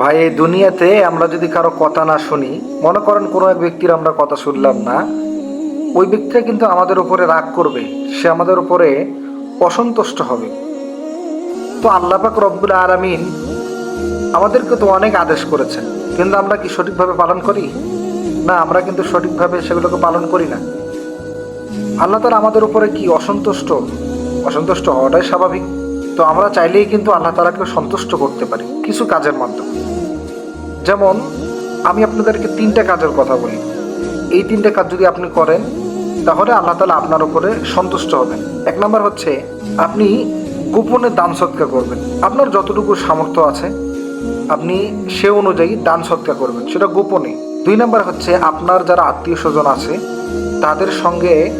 ভাই, এই দুনিয়াতে আমরা যদি কারও কথা না শুনি, মনে করেন কোনো এক ব্যক্তির আমরা কথা শুনলাম না, ওই ব্যক্তিটা কিন্তু আমাদের উপরে রাগ করবে, সে আমাদের উপরে অসন্তুষ্ট হবে। তো আল্লাপাক রব্বুল আলমিন আমাদেরকে তো অনেক আদেশ করেছেন, কিন্তু আমরা কি সঠিকভাবে পালন করি? না, আমরা কিন্তু সঠিকভাবে সেগুলোকে পালন করি না। আল্লাহ তালা আমাদের উপরে কি অসন্তুষ্ট? অসন্তুষ্ট হওয়াটাই স্বাভাবিক। তো আমরা চাইলেই কিন্তু আল্লাহ তালাকে সন্তুষ্ট করতে পারি কিছু কাজের মাধ্যমে। যেমন, আমি আপনাদেরকে তিনটা কাজের কথা বলি। এই তিনটা কাজ যদি আপনি করেন, তাহলে আল্লাহ তালা আপনার উপরে সন্তুষ্ট হবেন। এক নম্বর হচ্ছে, আপনি গোপনে দান সৎকার করবেন। আপনার যতটুকু সামর্থ্য আছে, আপনি সে অনুযায়ী দান সৎকার করবেন। সেটা গোপনে। দুই নম্বর হচ্ছে, আপনার যারা আত্মীয় স্বজন আছে, তাদের সঙ্গে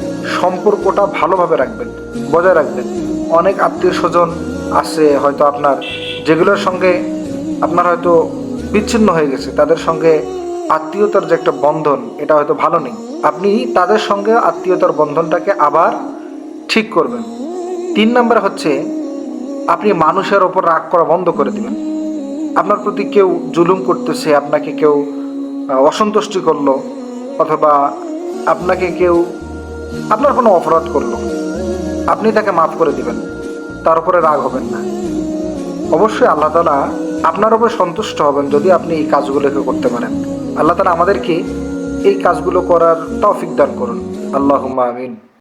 সম্পর্কটা ভালোভাবে রাখবেন, বজায় রাখবেন। অনেক আত্মীয় স্বজন আছে হয়তো আপনার, যেগুলোর সঙ্গে আপনার হয়তো বিচ্ছিন্ন হয়ে গেছে। তাদের সঙ্গে আত্মীয়তার যে একটা বন্ধন, এটা হয়তো ভালো নেই। আপনি তাদের সঙ্গে আত্মীয়তার বন্ধনটাকে আবার ঠিক করবেন। তিন নম্বর হচ্ছে, আপনি মানুষের ওপর রাগ করা বন্ধ করে দিবেন। আপনার প্রতি কেউ জুলুম করতেছে, আপনাকে কেউ অসন্তুষ্টি করল, অথবা আপনাকে কেউ, আপনার কোনো অপরাধ করল। আপনি তাকে মাফ করে দিবেন। তার উপরে রাগ হবেন না। অবশ্যই আল্লাহ তালা আপনার উপর সন্তুষ্ট হবেন যদি আপনি এই কাজগুলোকে করতে পারেন। আল্লাহ তালা আমাদেরকে এই কাজগুলো করার তৌফিক দান করুন। আল্লাহ আমিন।